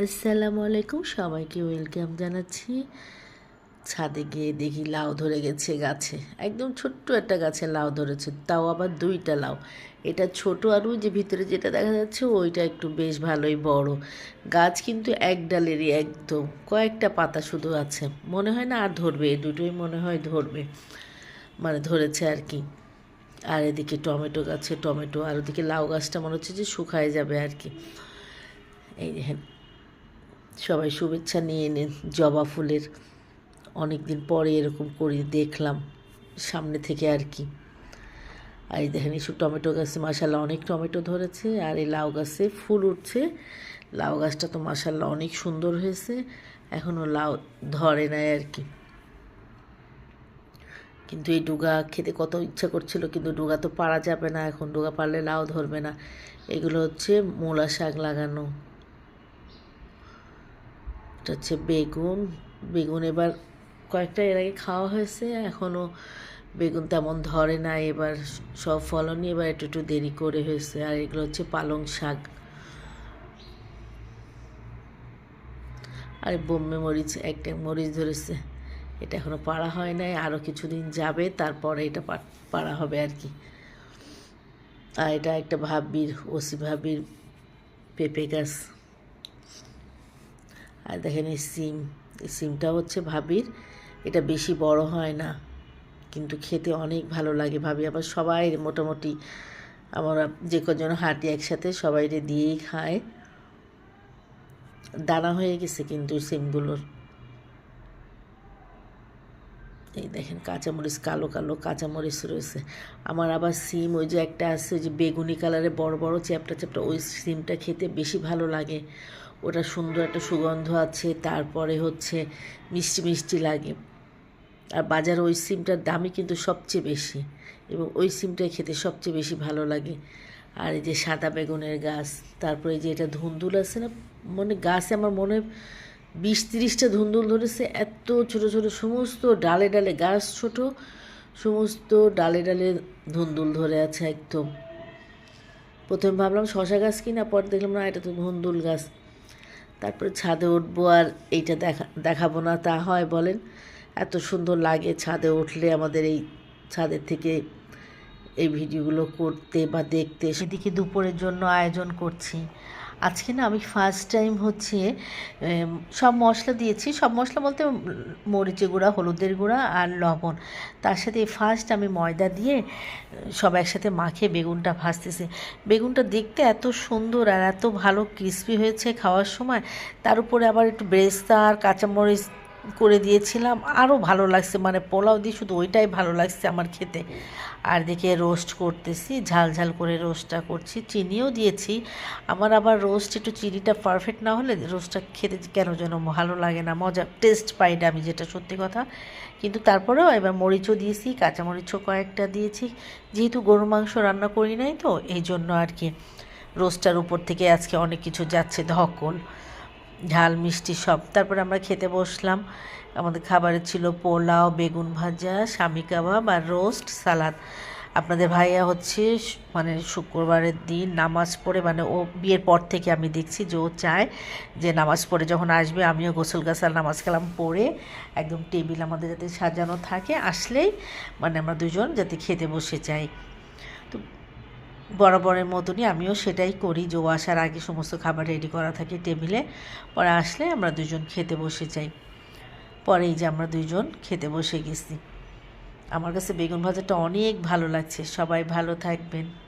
আসসালামু আলাইকুম, সবাইকে ওয়েলকাম জানাচ্ছি। ছাদে গিয়ে দেখি লাউ ধরে গেছে গাছে। একদম ছোট্ট একটা গাছে লাউ ধরেছে, তাও আবার দুইটা লাউ। এটা ছোট আর ওই যে ভিতরে যেটা দেখা যাচ্ছে, ওইটা একটু বেশ ভালোই বড়। গাছ কিন্তু এক ডালেরই একদম, কয়েকটা পাতা শুধু আছে। মনে হয় না আর ধরবে এই দুটোই মনে হয় ধরবে। মানে ধরেছে আর কি। আর এদিকে টমেটো গাছে টমেটো, আর ওদিকে লাউ গাছটা মনে হচ্ছে যে শুকায় যাবে আর কি। এই দেখেন সবাই শুভেচ্ছা নিয়ে নেন, জবা ফুলের অনেক দিন পরে এরকম করে, দেখলাম সামনে থেকে আর কি। আর এই দেখেন এসব টমেটো গাছে মাসাল্লাহ অনেক টমেটো ধরেছে, আর এই লাউ গাছে ফুল উঠছে। লাউ গাছটা তো মাসাল্লাহ অনেক সুন্দর হয়েছে, এখনও লাউ ধরে নাই আর কি। কিন্তু এই ডুগা খেতে কত ইচ্ছা করছিল, কিন্তু ডুগা তো পারা যাবে না, এখন ডুগা পারলে লাউ ধরবে না। এগুলো হচ্ছে মূলা শাক লাগানো এটা হচ্ছে বেগুন। বেগুন এবার কয়েকটা এর আগে খাওয়া হয়েছে এখনও বেগুন তেমন ধরে না। এবার সব ফলনই এবার একটু একটু দেরি করে হয়েছে। আর এগুলো হচ্ছে পালং শাক। আর বোম্বে মরিচ, একটা মরিচ ধরেছে। এটা এখনও পাড়া হয় নাই আরও কিছুদিন যাবে, তারপরে এটা পাড়া হবে আর কি। আর এটা একটা ভাবির, ওসি ভাবির পেঁপে গাছ। আর দেখেন এই সিম, এই সিমটা হচ্ছে ভাবির। এটা বেশি বড় হয় না, কিন্তু খেতে অনেক ভালো লাগে ভাবি। আবার সবাই মোটামুটি আমরা যে কজন হাঁটি একসাথে সবাই দিয়েই খায়। দানা হয়ে গেছে কিন্তু সিমগুলোর। এই দেখেন, কাঁচামরিচ কালো কালো কাঁচামরিচ রয়েছে। আমার আবার সিম ওই যে একটা আছে ওই যে বেগুনি কালারে বড় বড় চ্যাপটা চ্যাপটা, ওই সিমটা খেতে বেশি ভালো লাগে। ওটা সুন্দর একটা সুগন্ধ আছে, তারপরে হচ্ছে মিষ্টি মিষ্টি লাগে। আর বাজারে ওই সিমটার দামই কিন্তু সবচেয়ে বেশি এবং ওই সিমটাই খেতে সবচেয়ে বেশি ভালো লাগে। আর এই যে সাদা বেগুনের গাছ, তারপরে যে এটা ধুন্দুল আছে না মানে গাছে আমার মনে হয় বিশ তিরিশটা ধুন্দুল ধরেছে, এত ছোট ছোট সমস্ত ডালে ডালে গাছ ছোট, সমস্ত ডালে ডালে ধুন্দুল ধরে আছে একদম। প্রথমে ভাবলাম শশা গাছ কিনা, পরে দেখলাম না, এটা তো ধুন্দুল গাছ। তারপরে ছাদে উঠবো আর এইটা দেখা, দেখাবো না, তা হয় বলেন। এত সুন্দর লাগে ছাদে উঠলে আমাদের এই ছাদের থেকে এই ভিডিওগুলো করতে বা দেখতে। সেদিকে দুপুরের জন্য আয়োজন করছি। আজকে না আমি ফার্স্ট টাইম হচ্ছে সব মশলা দিয়েছি। সব মশলা বলতে মরিচের গুঁড়া, হলুদের গুঁড়া আর লবণ। তার সাথে ফার্স্ট আমি ময়দা দিয়ে সব একসাথে মাখে বেগুনটা ভাজতেছি। বেগুনটা দেখতে এত সুন্দর আর এত ভালো ক্রিস্পি হয়েছে খাওয়ার সময়। তার উপরে আবার একটু ব্রেস্তা আর কাঁচামরিচ করে দিয়েছিলাম। আরও ভালো লাগছে মানে পোলাও দিয়ে শুধু ওইটাই ভালো লাগছে আমার খেতে। আর দেখে রোস্ট করতেছি, ঝাল ঝাল করে রোস্টটা করছি, চিনিও দিয়েছি। আমার আবার রোস্ট, একটু চিনিটা পারফেক্ট না হলে রোস্টটা খেতে কেন যেন ভালো লাগে না, মজা টেস্ট পাই না আমি যেটা সত্যি কথা। কিন্তু তারপরেও এবার মরিচও দিয়েছি, কাঁচামরিচও কয়েকটা দিয়েছি। যেহেতু গরু মাংস রান্না করি নাই তো, এই জন্য আর কি। রোস্টার উপর থেকে আজকে অনেক কিছু যাচ্ছে ধকল। ঝাল, মিষ্টি সব। তারপরে আমরা খেতে বসলাম। আমাদের খাবারে ছিল পোলাও, বেগুন ভাজা, স্বামী কাবাব আর রোস্ট সালাদ। আপনাদের ভাইয়া হচ্ছে মানে শুক্রবারের দিন নামাজ পড়ে মানে ও বিয়ের পর থেকে আমি দেখছি যে ও চায় যে নামাজ পড়ে যখন আসবে, আমিও গোসল গাছাল, নামাজ কালাম পড়ে একদম টেবিল আমাদের যাতে সাজানো থাকে, আসলেই মানে আমরা দুজন যাতে খেতে বসে যাই। বরাবরের মতনই আমিও সেটাই করি। জো আসার আগে সমস্ত খাবার রেডি করা থাকে টেবিলে পরে আসলে আমরা দুজন খেতে বসে যাই। পরে এই যে আমরা দুজন খেতে বসে গেছি। আমার কাছে বেগুন ভাজাটা অনেক ভালো লাগছে। সবাই ভালো থাকবেন।